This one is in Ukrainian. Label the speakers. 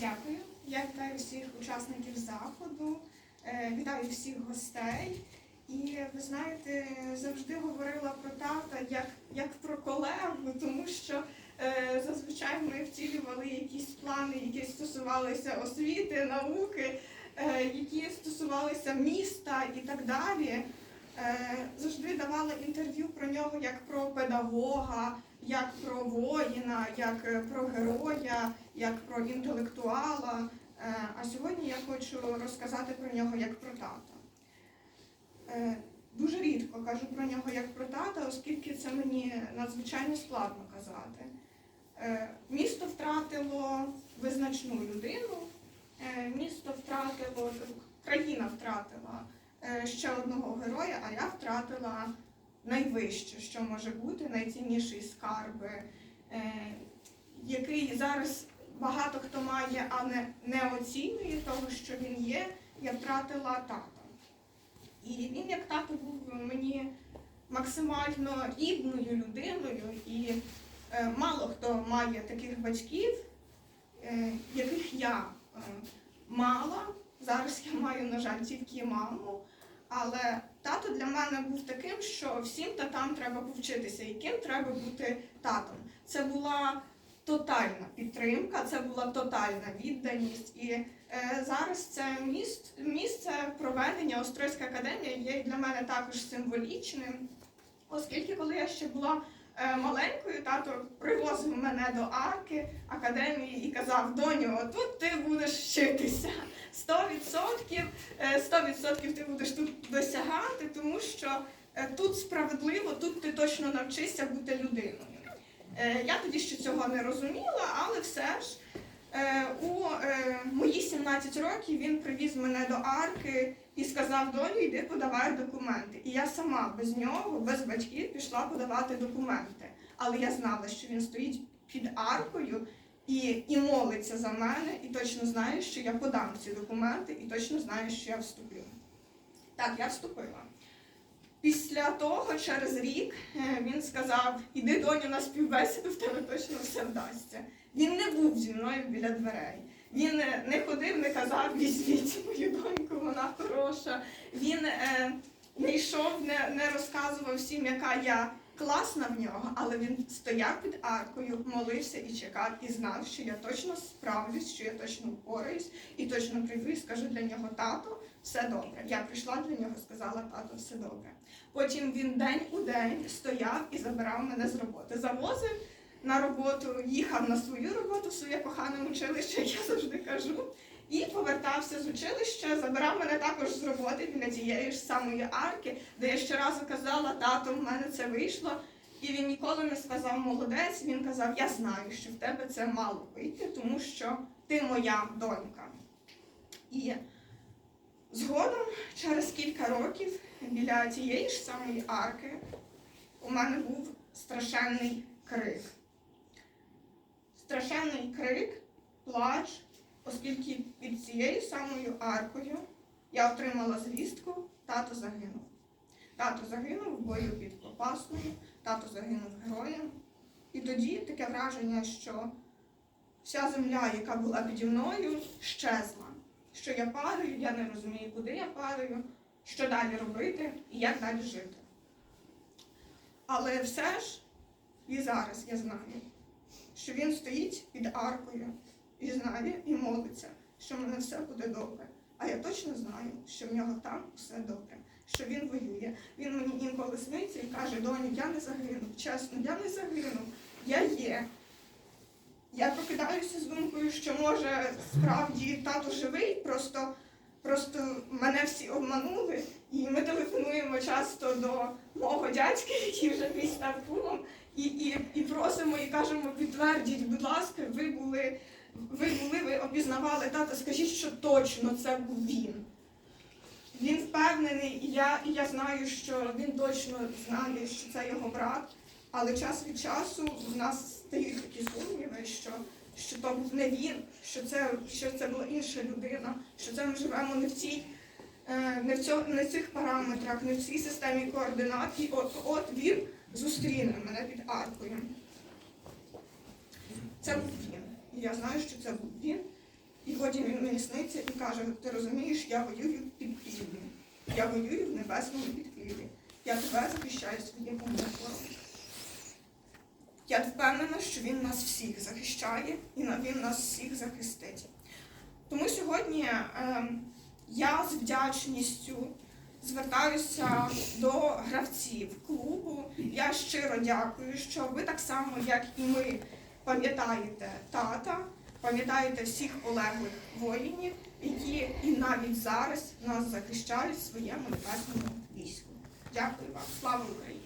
Speaker 1: Дякую. Я вітаю всіх учасників заходу, е, вітаю всіх гостей. І ви знаєте, завжди говорила про тата як, як про колегу, тому що е, зазвичай ми втілювали якісь плани, які стосувалися освіти, науки, е, які стосувалися міста і так далі. Е, завжди давала інтерв'ю про нього як про педагога, як про воїна, як е, про героя, як про інтелектуала. Е, А сьогодні я хочу розказати про нього як про тата. Е, Дуже рідко кажу про нього як про тата, оскільки це мені надзвичайно складно казати. Місто втратило визначну людину, місто втратило, країна втратила ще одного героя, а я втратила найвище, що може бути, найцінніший скарб, е, який зараз багато хто має, а не, не оцінює того, що він є, я втратила тата. І він, як тато, був мені максимально рідною людиною, і е, мало хто має таких батьків, е, яких я мала. Зараз я маю, на жаль, тільки маму. Але тато для мене був таким, що всім татам треба повчитися, яким треба бути татом. Це була тотальна підтримка, це була тотальна відданість. І е, зараз це міст, місце проведення Острозька академія є для мене також символічним, оскільки коли я ще була е, маленькою, тато привозив мене до арки академії і казав: доню, тут ти будеш вчитися. 100%, е, 100% ти будеш тут досягати, тому що е, тут справедливо, тут ти точно навчишся бути людиною. Е, Я тоді ще цього не розуміла, але все ж е, у мої 17 років він привіз мене до арки і сказав, доню, йди подавай документи. І я сама без нього, без батьків, пішла подавати документи. Але я знала, що він стоїть під аркою і, і молиться за мене, і точно знає, що я подам ці документи, і точно знаю, що я вступлю. Так, я вступила. Після того, через рік, е, він сказав: іди доню на співбесіду, в тебе точно все вдасться. Він не був зі мною біля дверей. Він е, не ходив, не казав, візьміть мою доньку, вона хороша. Він е, не йшов, не, не розказував всім, яка я класна в нього, але він стояв під аркою, молився і чекав, і знав, що я точно справлюсь, що я точно впораюсь, і точно прийду і скажу для нього тато, все добре. Я прийшла для нього, сказала тато, все добре. Потім він день у день стояв і забирав мене з роботи. Завозив на роботу, їхав на свою роботу, своє кохане училище, як я завжди кажу. І повертався з училища, забирав мене також з роботи біля тієї ж самої арки, де я щоразу казала, тато, в мене це вийшло. І він ніколи не сказав молодець, він казав, я знаю, що в тебе це мало вийти, тому що ти моя донька. І згодом, через кілька років, біля тієї ж самої арки, у мене був страшенний крик. Страшенний крик, плач, оскільки під цією самою аркою я отримала звістку, тато загинув. Тато загинув в бою під Попасною, тато загинув героєм. І тоді таке враження, що вся земля, яка була піді мною, щезла. Що я падаю, я не розумію, куди я падаю, що далі робити і як далі жити. Але все ж і зараз я знаю, що він стоїть під аркою і знає, і молиться, що в мене все буде добре. А я точно знаю, що в нього там все добре, що він воює. Він мені інколи сниться і каже, доню, я не загинув. Чесно, я не загинув. Я є. Я прокидаюся з думкою, що може справді тато живий, просто, просто мене всі обманули, і ми телефонуємо часто до мого дядька, який вже мій став кумом, і, і, і просимо і кажемо, підтвердіть, будь ласка, ви були, ви були, ви опізнавали тата, скажіть, що точно це був він. Він впевнений, і я, і я знаю, що він точно знає, що це його брат. Але час від часу в нас стають такі сумніви, що, що то був не він, що це, що це була інша людина, що це ми живемо не в цій, е, не в, цьо, не в цих параметрах, не в цій системі координат. І от, от він зустріне мене під аркою. Це був він. Я знаю, що це був він. І потім він мені сниться і каже, ти розумієш, я воюю під Києвом. Я воюю в небесному підкрілі. Я тебе захищаю своїм умовом. Я впевнена, що він нас всіх захищає і він нас всіх захистить. Тому сьогодні ем, я з вдячністю звертаюся до гравців клубу. Я щиро дякую, що ви так само, як і ми, пам'ятаєте тата, пам'ятаєте всіх полеглих воїнів, які і навіть зараз нас захищають в своєму небесному війську. Дякую вам. Слава Україні!